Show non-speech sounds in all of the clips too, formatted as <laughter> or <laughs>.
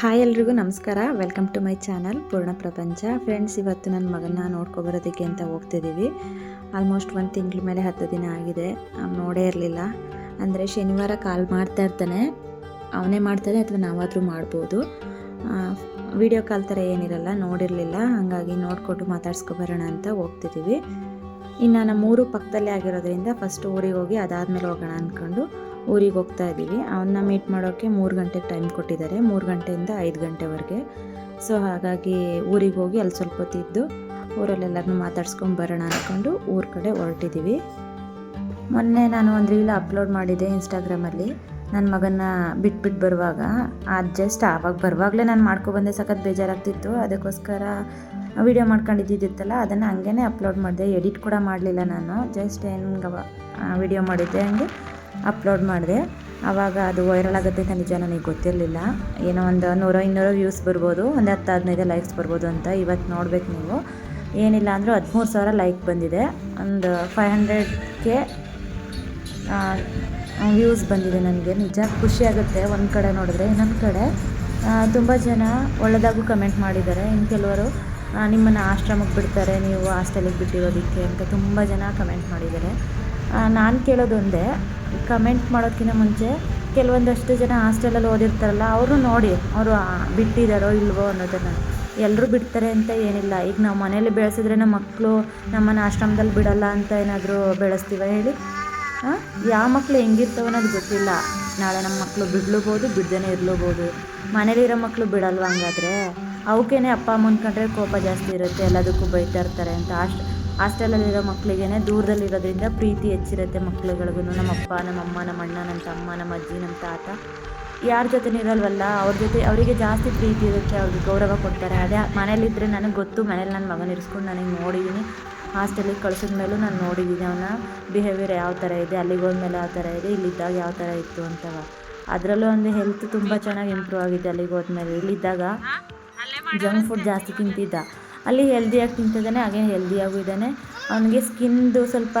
Hi ಎಲ್ರಿಗೂ ನಮಸ್ಕಾರ. Welcome to my channel ಪೂರ್ಣ ಪ್ರಪಂಚ. ಫ್ರೆಂಡ್ಸ್ ಇವತ್ತು ನನ್ನ ಮಗನ ನೋಡ್ಕೊಬರೋದಕ್ಕೆ ಅಂತ ಹೋಗ್ತಿದ್ದೀವಿ ಆಲ್ಮೋಸ್ಟ್ ಒಂದು ತಿಂಗಳ ಮೇಲೆ ಹತ್ತು ದಿನ ಆಗಿದೆ. ಅವ್ನು ನೋಡೇ ಇರಲಿಲ್ಲ. ಅಂದರೆ ಶನಿವಾರ ಕಾಲ್ ಮಾಡ್ತಾ ಇರ್ತಾನೆ. ಅವನೇ ಮಾಡ್ತಾನೆ ಅಥವಾ ನಾವಾದರೂ ಮಾಡ್ಬೋದು. ವಿಡಿಯೋ ಕಾಲ್ ಥರ ಏನಿರಲ್ಲ, ನೋಡಿರಲಿಲ್ಲ. ಹಾಗಾಗಿ ನೋಡಿಕೊಟ್ಟು ಮಾತಾಡ್ಸ್ಕೊಬರೋಣ ಅಂತ ಹೋಗ್ತಿದ್ದೀವಿ ಇನ್ನು ನಮ್ಮ ಮೂರು ಪಕ್ಕದಲ್ಲೇ ಆಗಿರೋದ್ರಿಂದ ಫಸ್ಟ್ ಊರಿಗೆ ಹೋಗಿ ಅದಾದಮೇಲೆ ಹೋಗೋಣ ಅಂದ್ಕೊಂಡು ಊರಿಗೆ ಹೋಗ್ತಾ ಇದ್ದೀವಿ. ಅವನ್ನ ಮೀಟ್ ಮಾಡೋಕ್ಕೆ ಮೂರು ಗಂಟೆಗೆ ಟೈಮ್ ಕೊಟ್ಟಿದ್ದಾರೆ. ಮೂರು ಗಂಟೆಯಿಂದ ಐದು ಗಂಟೆವರೆಗೆ. ಸೊ ಹಾಗಾಗಿ ಊರಿಗೆ ಹೋಗಿ ಅಲ್ಲಿ ಸ್ವಲ್ಪ ಹೊತ್ತಿದ್ದು ಊರಲ್ಲೆಲ್ಲರನ್ನೂ ಮಾತಾಡ್ಸ್ಕೊಂಡು ಬರೋಣ ಅಂದ್ಕೊಂಡು ಊರ ಕಡೆ ಹೊರಟಿದ್ದೀವಿ. ಮೊನ್ನೆ ನಾನು ಒಂದು ರೀಲ್ ಅಪ್ಲೋಡ್ ಮಾಡಿದ್ದೆ ಇನ್ಸ್ಟಾಗ್ರಾಮಲ್ಲಿ ನನ್ನ ಮಗನ್ನ ಬಿಟ್ಬಿಟ್ಟು ಬರುವಾಗ. ಅದು ಜಸ್ಟ್ ಆವಾಗ ಬರುವಾಗಲೇ ನಾನು ಮಾಡ್ಕೊಬಂದೆ ಸಖತ್ ಬೇಜಾರಾಗ್ತಿತ್ತು. ಅದಕ್ಕೋಸ್ಕರ ವಿಡಿಯೋ ಮಾಡ್ಕೊಂಡಿದ್ದಿತ್ತಲ್ಲ, ಅದನ್ನು ಹಂಗೇ ಅಪ್ಲೋಡ್ ಮಾಡಿದೆ. ಎಡಿಟ್ ಕೂಡ ಮಾಡಲಿಲ್ಲ ನಾನು. ಜಸ್ಟ್ ಹೆಂಗೆ ವಿಡಿಯೋ ಮಾಡಿದ್ದೆ. ಹಂಗೆ ಅಪ್ಲೋಡ್ ಮಾಡಿದೆ. ಆವಾಗ ಅದು ವೈರಲ್ ಆಗುತ್ತೆ ಅಂತ ನಿಜ ನನಗೆ ಗೊತ್ತಿರಲಿಲ್ಲ. ಏನೋ ಒಂದು ನೂರ ಇನ್ನೂರೋ ವ್ಯೂಸ್ ಬರ್ಬೋದು, ಒಂದು ಹತ್ತು ಹದಿನೈದು ಲೈಕ್ಸ್ ಬರ್ಬೋದು ಅಂತ ಇವತ್ತು ನೋಡ್ಬೇಕು ನೀವು. ಏನಿಲ್ಲ ಅಂದರೂ ಹದಿಮೂರು ಸಾವಿರ ಲೈಕ್ ಬಂದಿದೆ. ಒಂದು ಫೈವ್ ಹಂಡ್ರೆಡ್ಗೆ ವ್ಯೂಸ್ ಬಂದಿದೆ ನನಗೆ. ನಿಜ ಖುಷಿ ಆಗುತ್ತೆ ಒಂದು ಕಡೆ ನೋಡಿದ್ರೆ. ಇನ್ನೊಂದು ಕಡೆ ತುಂಬ ಜನ ಒಳ್ಳೆದಾಗೂ ಕಮೆಂಟ್ ಮಾಡಿದ್ದಾರೆ. ಇನ್ನು ಕೆಲವರು ನಿಮ್ಮನ್ನು ಆಶ್ರಮಕ್ಕೆ ಬಿಡ್ತಾರೆ, ನೀವು ಹಾಸ್ಟೆಲಿಗೆ ಬಿಟ್ಟಿರೋದಕ್ಕೆ ಅಂತ ತುಂಬ ಜನ ಕಮೆಂಟ್ ಮಾಡಿದ್ದಾರೆ. ನಾನು ಕೇಳೋದೊಂದೇ ಕಮೆಂಟ್ ಮಾಡೋದಕ್ಕಿಂತ ಮುಂಚೆ ಕೆಲವೊಂದಷ್ಟು ಜನ ಹಾಸ್ಟೆಲಲ್ಲಿ ಓದಿರ್ತಾರಲ್ಲ, ಅವರು ನೋಡಿ ಅವರು ಬಿಟ್ಟಿದ್ದಾರೋ ಇಲ್ವೋ ಅನ್ನೋದನ್ನು. ಎಲ್ಲರೂ ಬಿಡ್ತಾರೆ ಅಂತ ಏನಿಲ್ಲ. ಈಗ ನಾವು ಮನೇಲಿ ಬೆಳೆಸಿದ್ರೆ ನಮ್ಮ ಮಕ್ಕಳು ನಮ್ಮನ್ನು ಆಶ್ರಮದಲ್ಲಿ ಬಿಡಲ್ಲ ಅಂತ ಏನಾದರೂ ಬೆಳೆಸ್ತೀವ ಹೇಳಿ? ಯಾವ ಮಕ್ಕಳು ಹೆಂಗಿರ್ತವೆ ಅನ್ನೋದು ಗೊತ್ತಿಲ್ಲ. ನಾಳೆ ನಮ್ಮ ಮಕ್ಕಳು ಬಿಡ್ಲೂಬೋದು ಬಿಡ್ದೇ ಇರ್ಲೂಬೋದು. ಮನೇಲಿರೋ ಮಕ್ಕಳು ಬಿಡಲ್ವ ಹಂಗಾದ್ರೆ? ಅವಕ್ಕೇನೆ ಅಪ್ಪ ಅಮ್ಮನ ಕಂಡ್ರೆ ಕೋಪ ಜಾಸ್ತಿ ಇರುತ್ತೆ, ಎಲ್ಲದಕ್ಕೂ ಬೈತಾ ಇರ್ತಾರೆ ಅಂತ. ಅಷ್ಟು ಹಾಸ್ಟೆಲಲ್ಲಿರೋ ಮಕ್ಕಳಿಗೇನೆ ದೂರದಲ್ಲಿರೋದ್ರಿಂದ ಪ್ರೀತಿ ಹೆಚ್ಚಿರುತ್ತೆ ಮಕ್ಳುಗಳಿಗೂ ನಮ್ಮ ನಮ್ಮಮ್ಮ ನಮ್ಮ ಅಣ್ಣ ನಮ್ಮ ತಮ್ಮ ನಮ್ಮ ಅಜ್ಜಿ ನಮ್ಮ ತಾತ. ಯಾರ ಜೊತೆ ಇರಲ್ವಲ್ಲ ಅವ್ರ ಜೊತೆ ಅವರಿಗೆ ಜಾಸ್ತಿ ಪ್ರೀತಿ ಇರುತ್ತೆ ಅವ್ರಿಗೆ ಗೌರವ ಕೊಡ್ತಾರೆ. ಅದೇ ಮನೇಲಿದ್ದರೆ ನನಗೆ ಗೊತ್ತು ಮನೇಲಿ ನನ್ನ ಮಗನ ಇರಿಸ್ಕೊಂಡು ನನಗೆ ನೋಡಿದ್ದೀನಿ ಹಾಸ್ಟೆಲಿಗೆ ಕಳ್ಸಿದ ಮೇಲೂ ನಾನು ನೋಡಿದ್ದೀನಿ ಅವನ ಬಿಹೇವಿಯರ್ ಯಾವ ಥರ ಇದೆ ಅಲ್ಲಿಗೆ ಹೋದ್ಮೇಲೆ ಯಾವ ಥರ ಇದೆ ಇಲ್ಲಿದ್ದಾಗ ಯಾವ ಥರ ಇತ್ತು ಅಂತ. ಅದರಲ್ಲೂ ಒಂದು ಹೆಲ್ತ್ ತುಂಬ ಚೆನ್ನಾಗಿ ಇಂಪ್ರೂವ್ ಆಗಿದೆ ಅಲ್ಲಿಗೆ ಹೋದ್ಮೇಲೆ. ಇಲ್ಲಿದ್ದಾಗ ಜಂಕ್ ಫುಡ್ ಜಾಸ್ತಿ ತಿಂತಿದ್ದ. ಅಲ್ಲಿ ಹೆಲ್ದಿಯಾಗಿ ತಿಂತಿದ್ದಾನೆ ಹಾಗೆ ಹೆಲ್ದಿಯಾಗೂ ಇದ್ದಾನೆ. ಅವನಿಗೆ ಸ್ಕಿನ್ದು ಸ್ವಲ್ಪ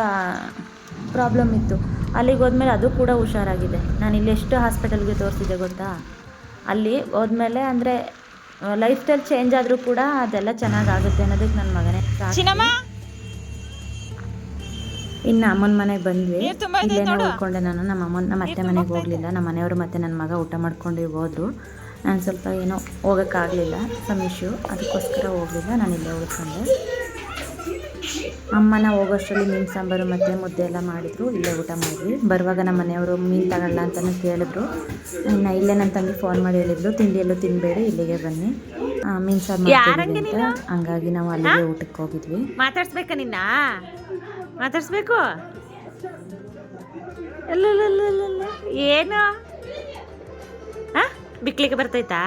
ಪ್ರಾಬ್ಲಮ್ ಇತ್ತು. ಅಲ್ಲಿಗೆ ಹೋದ್ಮೇಲೆ ಅದು ಕೂಡ ಹುಷಾರಾಗಿದೆ. ನಾನು ಇಲ್ಲಿ ಎಷ್ಟು ಹಾಸ್ಪಿಟಲ್ಗೆ ತೋರಿಸಿದೆ ಗೊತ್ತಾ? ಅಲ್ಲಿ ಹೋದ್ಮೇಲೆ ಅಂದರೆ ಲೈಫ್ ಸ್ಟೈಲ್ ಚೇಂಜ್ ಆದರೂ ಕೂಡ ಅದೆಲ್ಲ ಚೆನ್ನಾಗಾಗುತ್ತೆ ಅನ್ನೋದಕ್ಕೆ ನನ್ನ ಮಗನೇ. ಇನ್ನು ಅಮ್ಮನ ಮನೆಗೆ ಬಂದ್ವಿ. ಇಲ್ಲೇನೋ ಉಳ್ಕೊಂಡೆ ನಾನು. ನಮ್ಮ ಅಮ್ಮನ ನಮ್ಮ ಅತ್ತೆ ಮನೆಗೆ ಹೋಗಲಿಲ್ಲ. ನಮ್ಮ ಮನೆಯವರು ಮತ್ತೆ ನನ್ನ ಮಗ ಊಟ ಮಾಡ್ಕೊಂಡು ಹೋದ್ರು. ನಾನು ಸ್ವಲ್ಪ ಏನೋ ಹೋಗೋಕ್ಕಾಗಲಿಲ್ಲ ಸಮ್ ಇಶ್ಯೂ ಅದಕ್ಕೋಸ್ಕರ ಹೋಗಲಿಲ್ಲ. ನಾನು ಇಲ್ಲೇ ಉಳ್ಕೊಂಡೆ. ಅಮ್ಮನ ಹೋಗೋಷ್ಟರಲ್ಲಿ ಮೀನು ಸಾಂಬಾರು ಮತ್ತು ಮುದ್ದೆ ಎಲ್ಲ ಮಾಡಿದ್ರು. ಇಲ್ಲೇ ಊಟ ಮಾಡಿದ್ವಿ. ಬರುವಾಗ ನಮ್ಮ ಮನೆಯವರು ಮೀನು ತಗೊಳ್ಳ ಅಂತಲೂ ಕೇಳಿದ್ರು. ಇನ್ನು ಇಲ್ಲೇ ನನ್ನ ತಂಗಿ ಫೋನ್ ಮಾಡಿ ಹೇಳಿದ್ರು ತಿಂಡಿ ಎಲ್ಲೂ ತಿನ್ನಬೇಡಿ ಇಲ್ಲಿಗೆ ಬನ್ನಿ. ಮೀನು ಸಾಂಬಾರು ಹಂಗಾಗಿ ನಾವು ಅಲ್ಲಿಗೆ ಊಟಕ್ಕೆ ಹೋಗಿದ್ವಿ. ಮಾತಾಡ್ಸ್ಬೇಕಾ ನಿನ್ನ? ಮಾತಾಡಿಸ್ಬೇಕು? ಏನು? ಬಿಕ್ಲಿಕ್ಕೆ ಬರ್ತೈತಾ?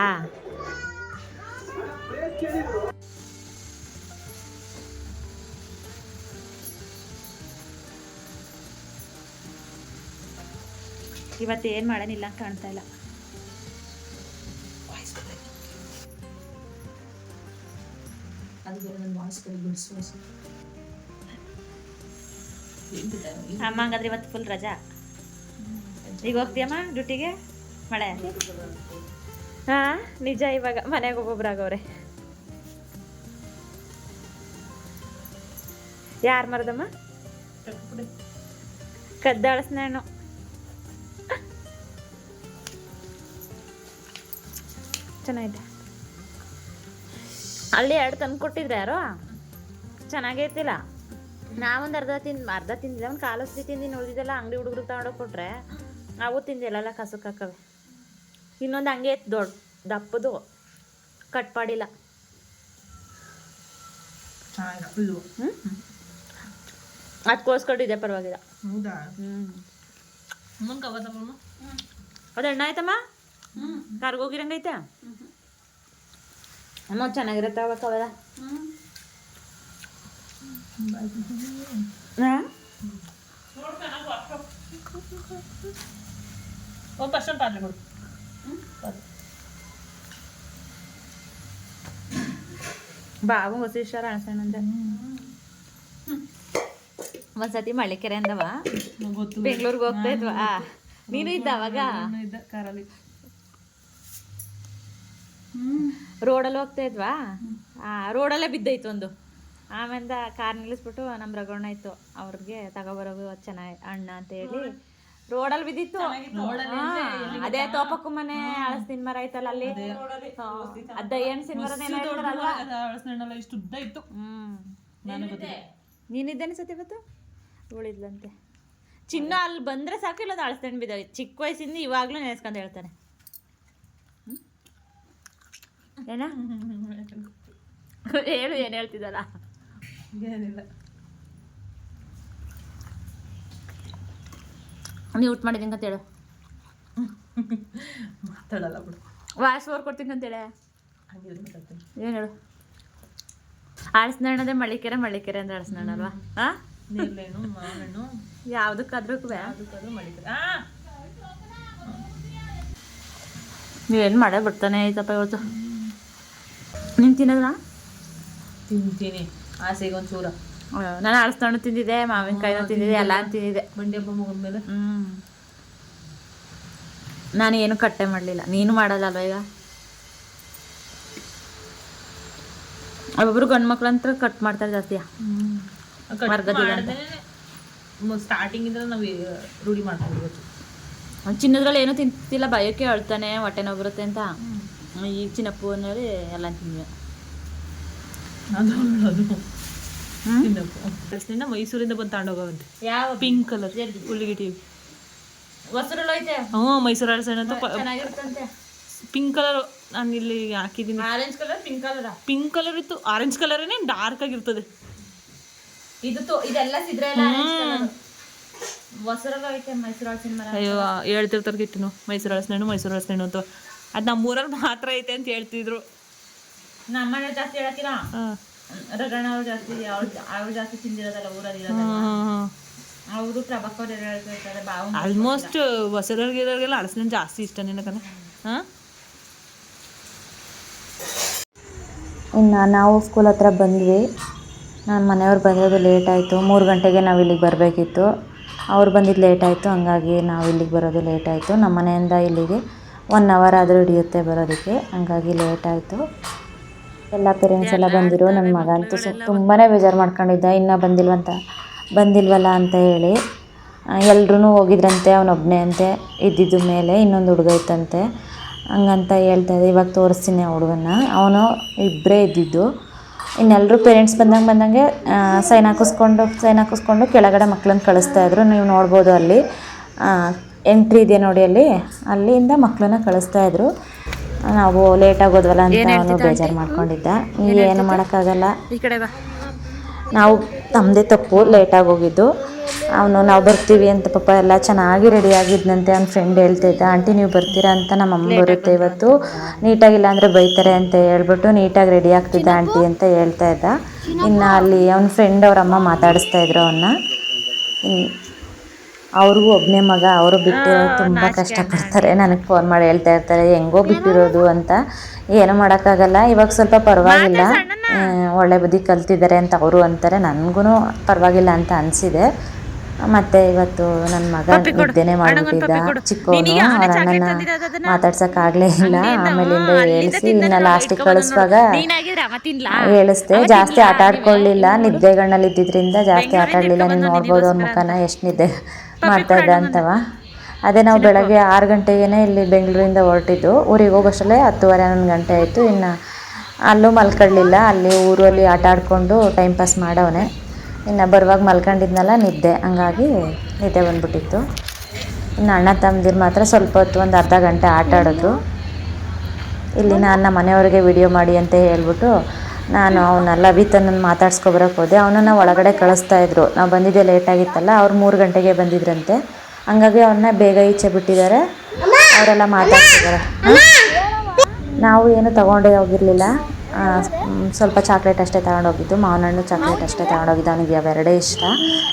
ಇವತ್ತು ಏನು ಮಾಡೋನಿಲ್ಲ ಕಾಣ್ತಾ ಇಲ್ಲ. ಅಮ್ಮ ಹಂಗಾದ್ರೆ ಇವತ್ತು ಫುಲ್ ರಜಾ? ಈಗ ಹೋಗ್ತೀಯಮ್ಮ ಡ್ಯೂಟಿಗೆ? ಮಳೆ. ಹಾ, ನಿಜ ಇವಾಗ ಮನೆಗೆ ಒಬ್ಬೊಬ್ರಾಗವ್ರೆ ಯಾರು ಮರದಮ್ಮ? ಕದ್ದಾಳಸ್ನಾನು ಚೆನ್ನಾಗಿದೆ ಅಲ್ಲಿ ಎರಡು ತಂದು ಕೊಟ್ಟಿದ್ರೆ ಯಾರೋ? ಚೆನ್ನಾಗೈತಿಲ್ಲ. ನಾವೊಂದು ಅರ್ಧ ತಿಂದು, ಅರ್ಧ ತಿಂದಿದ್ದೆ, ಒಂದು ಕಾಲಸ್ತಿ ತಿಂದು ಉಳಿದಿದ್ದೆಲ್ಲ ಅಂಗಡಿ ಹುಡುಗರು ತಗೊಂಡೋಗಿ ಕೊಟ್ರೆ. ನಾವು ತಿಂದಿಲ್ಲಲ್ಲ ಕಸಕ್ಕೆ ಹಾಕವೆ. ಇನ್ನೊಂದು ಹಂಗೆ ದೊಡ್ಡ ದಪ್ಪದು ಕಟ್ ಮಾಡಿಲ್ಲ. ಹ್ಞೂ ಅದು ಕೋಸ್ಕೊಂಡಿದೆ ಪರವಾಗಿಲ್ಲ. ಹೌದಾ? ಹ್ಞೂ ಅದು ಎಣ್ಣೆ ಆಯ್ತಮ್ಮ? ಕಾರ್ಗೆ ಹೋಗಿರಂಗೈತೆ ಅಮ್ಮ ಚೆನ್ನಾಗಿರುತ್ತೆ ಅವಾಗ ಅವೆಲ್ಲ ಹಾಂ ಬಾವು ಹೊಸ ಹುಷಾರ ಅಣಸಣ್ಣಂದ ಒಂದ್ಸತಿ ಮಳ್ಳಿಕೆರೆ ಅಂದವ. ಬೆಂಗ್ಳೂರ್ಗೆ ಬೆಂಗಳೂರಿಗೆ ಹೋಗ್ತಾ ಇದ್ವಾ? ನೀನು ಇದ್ದ ಅವಾಗ? ರೋಡಲ್ಲಿ ಹೋಗ್ತಾ ಇದ್ವಾ? ಆ ರೋಡಲ್ಲೇ ಬಿದ್ದೈತು ಒಂದು. ಆಮೇಲೆ ಕಾರ್ ನಿಲ್ಲಿಸ್ಬಿಟ್ಟು ನಮ್ಮ ರಗೋಣ ಇತ್ತು. ಅವ್ರಿಗೆ ತಗೊಬರೋದು ಚೆನ್ನಾಗಿ ಅಣ್ಣ ಅಂತ ಹೇಳಿ ರೋಡಲ್ಲಿ ಬಿದ್ದಿತ್ತು. ಅದೇ ತೋಪಕ್ಕೂ ಮನೆ ಅಳಸ್ತಿನ ಮರ ಐತಲ್ಲ ಅಲ್ಲಿ ಅದ ಏನ್ ಸಿನಿಮರನೇ ಇಷ್ಟು ಉದ್ದ ಇತ್ತು. ಹ್ಮ್. ನಾನು ನೀನಿದ್ದೇನೆ ಸತಿ ಇವತ್ತು? ಉಳಿದ್ಲಂತೆ ಚಿನ್ನ ಅಲ್ಲಿ ಬಂದ್ರೆ ಸಾಕು ಇಲ್ಲ ಅಳಸ್ತಾನೆ ಬಿದ್ದ ಚಿಕ್ಕ ವಯಸ್ಸಿಂದ ಇವಾಗ್ಲೂ ನೆನೆಸ್ಕೊಂಡು ಹೇಳ್ತಾನೆ? ಏನ? <laughs> ಹೇಳು ಏನು ಹೇಳ್ತಿದ್ದಲ್ಲ ಏನಿಲ್ಲ. ನೀವು ಊಟ ಮಾಡಿದ್ದೀನಿ ಅಂತ ಹೇಳು. ಮಾತಾಡಲ್ಲ ಬಿಡು. ವಾಯ್ಸ್ ಓವರ್ ಕೊಡ್ತೀನಿ ಅಂತೇಳಿ ಏನು ಹೇಳು? ಅಳಸ್ನಣ್ಣದೇ ಮಳಿಕೆರೆ ಮಳಿಕೆರೆ ಅಂದ್ರೆ ಅಳಸ್ನಣ್ಣ ಅಲ್ವಾ? ಹಾ ನೀರ್ಲೇನು ಮಾವಣ್ಣು ಯಾವುದಕ್ಕಾದ್ರೂ ನೀವೇನು ಮಾಡೇ ಬಿಡ್ತಾನೆ ಐತಪ್ಪ ಇವತ್ತು? ನೀನು ತಿನ್ನೋದ್ರಾ ತಿಂತೀನಿ. ಆಸೆಗೆ ಒಂದು ಚೂರ ನಾನು ಅಳಸ್ನಣ್ಣು ತಿಂದಿದ್ದೆ ಮಾವಿನಕಾಯಿನೂ ತಿಂದಿದ್ದೆ ಎಲ್ಲ ತಿಂದಿದ್ದೆ. ಬಂಡಿ ಹಬ್ಬ ಮುಗಿದ್ಮೇಲೆ? ಹ್ಮ್. ನಾನು ಏನು ಕಟ್ಟೆ ಮಾಡಲಿಲ್ಲ. ನೀನು ಮಾಡಲ್ಲ ಅಲ್ವ ಈಗ? ಒಬ್ಬೊಬ್ರು ಗಂಡು ಮಕ್ಳು ಅಂತ ಕಟ್ ಮಾಡ್ತಾರೆ ಜಾಸ್ತಿ ಸ್ಟಾರ್ಟಿಂಗ್ ಇಂದ ನಾವು ರೂಢಿ ಮಾಡ್ಕೊಳ್ಬೇಕು ಚಿನ್ನದ್ರಲ್ಲಿ ಏನೂ ತಿಂತಿಲ್ಲ ಭಯಕ್ಕೆ ಅಳ್ತಾನೆ ಹೊಟ್ಟೆ ನೋವು ಬರುತ್ತೆ ಅಂತ. ಈ ಚಿನ್ನಪ್ಪು ಅನ್ನೋದು ಎಲ್ಲ ತಿಂದ್ವಿ. ಅದು ಹಲಸಿನ ಮೈಸೂರಿಂದ ಬಂದು ತಗೊಂಡೋಗವಂತೆ ಯಾವ ಪಿಂಕ್ ಕಲರ್ ಉಳ್ಳಿಗಿಟ್ಟಿ. ಐತೆ? ಹ್ಞೂ ಮೈಸೂರು ಅರಸಣ್ಣ ಅಂತ ಪಿಂಕ್ ಕಲರ್ ನಾನು ಇಲ್ಲಿ ಹಾಕಿದ್ದೀನಿ. Orange colour pink colour pink colour ಇತ್ತು. ಆರೆಂಜ್ ಕಲರೇನೆ ಡಾರ್ಕ್ ಆಗಿರ್ತದೆ. ಇದು ಇದೆಲ್ಲ ಸಿದ್ರೆ ಅಯ್ಯೋ ಹೇಳ್ತಿರ್ತಾರೆ ಕಿಟ್ಟನು. ಮೈಸೂರು ಹಲಸಿನ ಮೈಸೂರು ಹಲಸಿನ ಅಂತ. ಅದು ನಮ್ಮೂರಲ್ಲಿ ಮಾತ್ರ ಐತೆ ಅಂತ ಹೇಳ್ತಿದ್ರು. ನಮ್ಮ ಜಾಸ್ತಿ ಹೇಳ್ತೀರಾ ಹಾಂ. ರಗಣ ಅವ್ರು ಜಾಸ್ತಿ ಅವ್ರು ಅವ್ರು ಜಾಸ್ತಿ ತಿಂದಿರೋದಲ್ಲ ಊರಲ್ಲಿ ಇರೋದಲ್ಲ? ಅವರು ಪ್ರಭಾಕರ್ ಹೇಳ್ತಿರ್ತಾರೆ ಬಾವು ಆಲ್ಮೋಸ್ಟ್ ಹೊಸರಿಗೆಲ್ಲ ಹಲಸಿನ ಜಾಸ್ತಿ ಇಷ್ಟ ನಿನಕನ ಹಾಂ? ಇನ್ನು ನಾವು ಸ್ಕೂಲ್ ಹತ್ರ ಬಂದ್ವಿ. ನಾನು ಮನೆಯವ್ರು ಬಂದಿರೋದು ಲೇಟ್ ಆಯಿತು. ಮೂರು ಗಂಟೆಗೆ ನಾವು ಇಲ್ಲಿಗೆ ಬರಬೇಕಿತ್ತು. ಅವ್ರು ಬಂದಿದ್ದು ಲೇಟ್ ಆಯಿತು. ಹಂಗಾಗಿ ನಾವು ಇಲ್ಲಿಗೆ ಬರೋದು ಲೇಟ್ ಆಯಿತು. ನಮ್ಮ ಮನೆಯಿಂದ ಇಲ್ಲಿಗೆ ಒನ್ ಅವರ್ ಆದರೂ ಹಿಡಿಯುತ್ತೆ ಬರೋದಕ್ಕೆ. ಹಂಗಾಗಿ ಲೇಟ್ ಆಯಿತು. ಎಲ್ಲ ಪೇರೆಂಟ್ಸ್ ಎಲ್ಲ ಬಂದಿರು. ನನ್ನ ಮಗ ಅಂತೂ ಸೊ ತುಂಬಾ ಬೇಜಾರು ಮಾಡ್ಕೊಂಡಿದ್ದ ಇನ್ನೂ ಬಂದಿಲ್ವಂತ ಬಂದಿಲ್ವಲ್ಲ ಅಂತ ಹೇಳಿ ಎಲ್ಲರೂ ಹೋಗಿದ್ರಂತೆ ಅವನೊಬ್ಬನೇ ಅಂತೆ ಇದ್ದಿದ್ದು ಮೇಲೆ ಇನ್ನೊಂದು ಹುಡುಗ ಇತ್ತಂತೆ. ಹಂಗಂತ ಹೇಳ್ತಾ ಇದ್ದೆ. ಇವಾಗ ತೋರಿಸ್ತೀನಿ ಆ ಹುಡುಗನ್ನ. ಅವನು ಇಬ್ಬರೇ ಇದ್ದಿದ್ದು. ಇನ್ನೆಲ್ಲರೂ ಪೇರೆಂಟ್ಸ್ ಬಂದಂಗೆ ಬಂದಂಗೆ ಸೈನ್ ಹಾಕಿಸ್ಕೊಂಡು ಸೈನ್ ಹಾಕಿಸ್ಕೊಂಡು ಕೆಳಗಡೆ ಮಕ್ಕಳನ್ನ ಕಳಿಸ್ತಾ ಇದ್ರು. ನೀವು ನೋಡ್ಬೋದು ಅಲ್ಲಿ ಎಂಟ್ರಿ ಇದೆ ನೋಡಿ ಅಲ್ಲಿ. ಅಲ್ಲಿಂದ ಮಕ್ಕಳನ್ನ ಕಳಿಸ್ತಾ ಇದ್ರು. ನಾವು ಲೇಟ್ ಆಗೋದ್ವಲ್ಲ ಅಂತ ಅವನು ಬೇಜಾರು ಮಾಡ್ಕೊಂಡಿದ್ದ. ಏನು ಮಾಡೋಕ್ಕಾಗಲ್ಲ. ಈ ಕಡೆ ಬಾ. ನಾವು ನಮ್ಮದೇ ತಪ್ಪು ಲೇಟಾಗಿ ಹೋಗಿದ್ದು. ಅವನು ನಾವು ಬರ್ತೀವಿ ಅಂತ ಪಾಪ ಎಲ್ಲ ಚೆನ್ನಾಗಿ ರೆಡಿ ಆಗಿದ್ನಂತೆ. ಅವ್ನ ಫ್ರೆಂಡ್ ಹೇಳ್ತಿದ್ದ ಆಂಟಿ ನೀವು ಬರ್ತೀರಾ ಅಂತ ನಮ್ಮ ಅಮ್ಮ ಬರುತ್ತೆ ಇವತ್ತು. ನೀಟಾಗಿಲ್ಲ ಅಂದರೆ ಬೈತಾರೆ ಅಂತ ಹೇಳ್ಬಿಟ್ಟು ನೀಟಾಗಿ ರೆಡಿ ಆಗ್ತಿದ್ದ ಆಂಟಿ ಅಂತ ಹೇಳ್ತಾ ಇದ್ದ. ಇನ್ನು ಅಲ್ಲಿ ಅವ್ನ ಫ್ರೆಂಡ್ ಅವ್ರ ಅಮ್ಮ ಮಾತಾಡಿಸ್ತಾ ಇದ್ರು ಅವನ್ನ ಅವ್ರಿಗೂ ಒಬ್ಬನೇ ಮಗ ಅವರು ಬಿಟ್ಟಿರೋದು ತುಂಬ ಕಷ್ಟಪಡ್ತಾರೆ. ನನಗೆ ಫೋನ್ ಮಾಡಿ ಹೇಳ್ತಾ ಇರ್ತಾರೆ ಹೆಂಗೋ ಬಿಟ್ಟಿರೋದು ಅಂತ. ಏನೂ ಮಾಡೋಕ್ಕಾಗಲ್ಲ. ಇವಾಗ ಸ್ವಲ್ಪ ಪರವಾಗಿಲ್ಲ. ಒಳ್ಳೆ ಬುದ್ಧಿ ಕಲ್ತಿದ್ದಾರೆ ಅಂತ ಅವರು ಅಂತಾರೆ. ನನಗೂ ಪರವಾಗಿಲ್ಲ ಅಂತ ಅನಿಸಿದೆ. ಮತ್ತೆ ಇವತ್ತು ನನ್ನ ಮಗ ನಿದ್ದೆನೆ ಮಾಡಿಬಿಟ್ಟಿದ್ದ ಚಿಕ್ಕವನು ಅವ್ರ ಅಣ್ಣನ ಮಾತಾಡ್ಸೋಕ್ಕಾಗಲೇ ಇಲ್ಲ. ಆಮೇಲಿಂದ ಹೇಳಿಸಿ ಇನ್ನು ಲಾಸ್ಟಿಗೆ ಕಳಿಸುವಾಗ ಹೇಳಿಸ್ದೆ ಜಾಸ್ತಿ ಆಟ ಆಡ್ಕೊಳ್ಳಿಲ್ಲ ನಿದ್ದೆಗಳಲ್ಲಿ ಇದ್ದಿದ್ರಿಂದ ಜಾಸ್ತಿ ಆಟ ಆಡಲಿಲ್ಲ ನೀವು ನೋಡ್ಬೋದು ಅವ್ರ ಮುಖನ ಎಷ್ಟು ನಿದ್ದೆ. ಮಾಡ್ತಾ ಇದ್ದ ಅಂತವ? ಅದೇ ನಾವು ಬೆಳಗ್ಗೆ ಆರು ಗಂಟೆಗೇನೆ ಇಲ್ಲಿ ಬೆಂಗಳೂರಿಂದ ಹೊರಟಿದ್ದು. ಊರಿಗೆ ಹೋಗೋಷ್ಟಲ್ಲೇ ಹತ್ತುವರೆ ಹನ್ನೊಂದು ಗಂಟೆ ಆಯಿತು. ಇನ್ನು ಅಲ್ಲೂ ಮಲ್ಕೊಳ್ಳಿಲ್ಲ. ಅಲ್ಲಿ ಊರಲ್ಲಿ ಆಟ ಆಡಿಕೊಂಡು ಟೈಮ್ ಪಾಸ್ ಮಾಡವನೆ. ಇನ್ನು ಬರುವಾಗ ಮಲ್ಕೊಂಡಿದ್ನಲ್ಲ ನಿದ್ದೆ. ಹಂಗಾಗಿ ನಿದ್ದೆ ಬಂದ್ಬಿಟ್ಟಿತ್ತು. ಇನ್ನು ಅಣ್ಣ ತಮ್ಮದಿರು ಮಾತ್ರ ಸ್ವಲ್ಪ ಹೊತ್ತು ಒಂದು ಅರ್ಧ ಗಂಟೆ ಆಟ ಆಡೋದು. ಇಲ್ಲಿ ನಾನು ನಮ್ಮ ಮನೆಯವ್ರಿಗೆ ವಿಡಿಯೋ ಮಾಡಿ ಅಂತ ಹೇಳ್ಬಿಟ್ಟು ನಾನು ಅವನ್ನೆಲ್ಲ ವಿತನನ್ನು ಮಾತಾಡ್ಸ್ಕೊಬರಕ್ಕೆ ಹೋದೆ. ಅವನನ್ನು ಒಳಗಡೆ ಕಳಿಸ್ತಾ ಇದ್ರು. ನಾವು ಬಂದಿದ್ದೆ ಲೇಟ್ ಆಗಿತ್ತಲ್ಲ, ಅವ್ರು ಮೂರು ಗಂಟೆಗೆ ಬಂದಿದ್ರಂತೆ. ಹಂಗಾಗಿ ಅವನ್ನ ಬೇಗ ಈಚೆ ಬಿಟ್ಟಿದ್ದಾರೆ. ಅವರೆಲ್ಲ ಮಾತಾಡ್ತಿದ್ದಾರೆ. ನಾವು ಏನು ತಗೊಂಡೇ ಹೋಗಿರಲಿಲ್ಲ. ಸ್ವಲ್ಪ ಚಾಕ್ಲೇಟ್ ಅಷ್ಟೇ ತಗೊಂಡೋಗಿದ್ದು. ಮಾವಿನ ಹಣ್ಣು ಚಾಕ್ಲೇಟ್ ಅಷ್ಟೇ ತಗೊಂಡೋಗಿದ್ದು. ಅವನಿಗೆ ಅವೆರಡೇ ಇಷ್ಟ.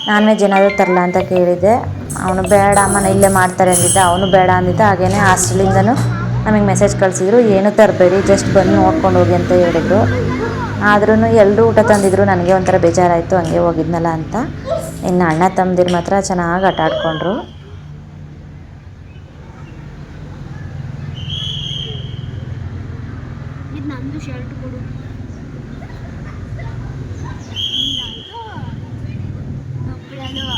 ನಾನ್ ವೆಜ್ ಏನಾದರೂ ತರಲ ಅಂತ ಕೇಳಿದ್ದೆ. ಅವನು ಬೇಡ, ಅಮ್ಮನ ಇಲ್ಲೇ ಮಾಡ್ತಾರೆ ಅಂದಿದ್ದ. ಅವನು ಬೇಡ ಅಂದಿದ್ದ. ಹಾಗೇ ಹಾಸ್ಟೆಲಿಂದನೂ ನಮಗೆ ಮೆಸೇಜ್ ಕಳಿಸಿದ್ರು. ಏನು ತರಬೇಡಿ ಜಸ್ಟ್ ಬಂದು ನೋಡ್ಕೊಂಡು ಹೋಗಿ ಅಂತ ಹೇಳಿದ್ರು. ಆದ್ರೂ ಎಲ್ಲರೂ ಊಟ ತಂದಿದ್ರು, ನನಗೆ ಒಂಥರ ಬೇಜಾರಾಯಿತು, ಹಂಗೆ ಹೋಗಿದ್ನಲ್ಲ ಅಂತ. ಇನ್ನು ಅಣ್ಣ ತಮ್ಮದಿರು ಮಾತ್ರ ಚೆನ್ನಾಗಿ ಆಟ ಆಡ್ಕೊಂಡ್ರು ಹಾಕೊಂಡಿದ್ದು ನಂದು ಶರ್ಟ್ ಕೊಡು ಹಿಂಗಾಯ್ತು ಒಬ್ರಲ್ವ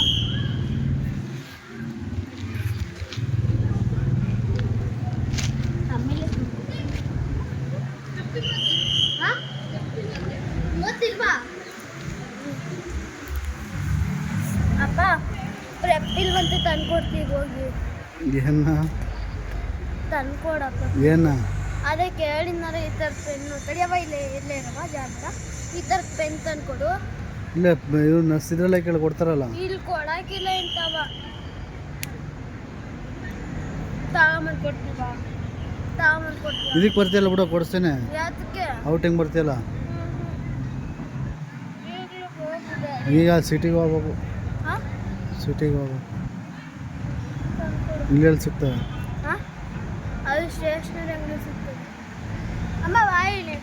ಆಮೇಲೆ ಹಾ? ಗೊತ್ತಿಲ್ವಾ ಅಪ್ಪ ಪ್ರೆಪ್ಟಿಲ್ ಬಂತು ತಂದ್ಕೊಡ್ತೀವಿ ಹೋಗಿ ಏನ? ತಂದ್ಕೊಡಪ್ಪ. ಏನ? ಅದೇ ಕೇಳಿನಾರ ಈ ಥರ ಪೆನ್ನು. ತಡಿಯವ ಇಲ್ಲೇ ಇಲ್ಲೇ ಇರವ ಜಾಗ ಈ ಥರ ಪೆನ್ ತಂದ್ಕೊಡು. ಇಲ್ಲ ಇವ್ರು ನರ್ಸಿದ್ರಲ್ಲ ಕೇಳಿ ಕೊಡ್ತಾರಲ್ಲ. ಇಲ್ಲಿ ಕೊಡಾಕಿಲ್ಲ ಇಂತವ ತಗೊಂಬಂದು ಕೊಡ್ತೀವ ತಗೊಂಬಂದು ಕೊಡ್ತೀವ ಇದಕ್ಕೆ ಬರ್ತೀಯಲ್ಲ ಬಿಡು ಕೊಡಿಸ್ತೇನೆ. ಯಾತಕ್ಕೆ? ಔಟಿಂಗ್ ಬರ್ತೀಯಲ್ಲ? ಈಗ ಸಿಟಿಗೆ ಹೋಗ್ಬೇಕು. ಹಾಂ ಸಿಟಿಗೆ ಹೋಗ್ಬೇಕು. ಇಲ್ಲೆಲ್ಲಿ ಸಿಗ್ತವೆ ಹಾಂ? ಅದು ಸ್ಟೇಷನರಿ ಅಂಗಡಿ ಸಿಗ್ತದೆ. ಅಮ್ಮ ಬಾಯಿಲಿ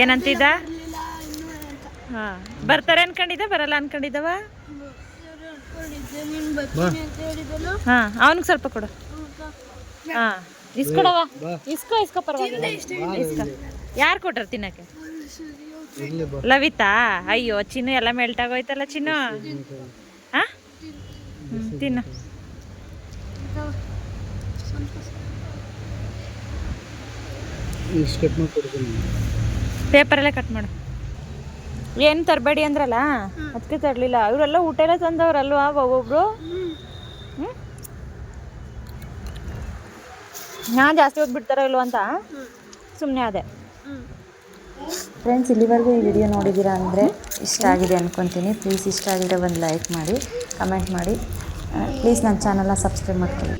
ಏನಂತಿದ್ದ? ಹಾಂ. ಬರ್ತಾರೆ ಅನ್ಕೊಂಡಿದ್ದ? ಬರಲ್ಲ ಅನ್ಕೊಂಡಿದ್ದವ? ಹಾಂ ಅವನಿಗೆ ಸ್ವಲ್ಪ ಕೊಡು. ಹಾಂ ಇಸ್ಕೊಡವ. ಇಸ್ಕೋ ಇಸ್ಕೋ ಪರವಾಗಿಲ್ಲ. ಇಸ್ಕೋ. ಯಾರು ಕೊಟ್ರ ತಿನ್ನಕ್ಕೆ? ಲವಿತಾ? ಅಯ್ಯೋ ಚಿನ್ನು ಎಲ್ಲ ಮೆಲ್ಟ್ ಆಗೋಯ್ತಲ್ಲ ಚಿನ್ನು? ಹಾಂ ತಿನ್ನು. ಪೇಪರ್ ಎಲ್ಲ ಕಟ್ ಮಾಡು. ಏನು ತರಬೇಡಿ ಅಂದ್ರಲ್ಲ? ಅದಕ್ಕೆ ತರಲಿಲ್ಲ. ಇವರೆಲ್ಲ ಊಟ ಎಲ್ಲ ತಂದವ್ರಲ್ವಾ ಒಬ್ಬೊಬ್ರು? ಹ್ಮ್? ನಾನು ಜಾಸ್ತಿ ಹೊತ್ತು ಬಿಡ್ತಾರೋ ಇಲ್ವೋ ಅಂತ? ಸುಮ್ಮನೆ ಅದೇ. ಫ್ರೆಂಡ್ಸ್ ಇಲ್ಲಿವರೆಗೂ ಈ ವಿಡಿಯೋ ನೋಡಿದ್ದೀರಾ ಅಂದರೆ ಇಷ್ಟ ಆಗಿದೆ ಅಂದ್ಕೊತೀನಿ ಪ್ಲೀಸ್ ಇಷ್ಟ ಆಗಿದೆ ಒಂದು ಲೈಕ್ ಮಾಡಿ ಕಮೆಂಟ್ ಮಾಡಿ. ಪ್ಲೀಸ್ ನನ್ನ ಚಾನಲ್ನ ಸಬ್ಸ್ಕ್ರೈಬ್ ಮಾಡ್ಕೊಳ್ಳಿ.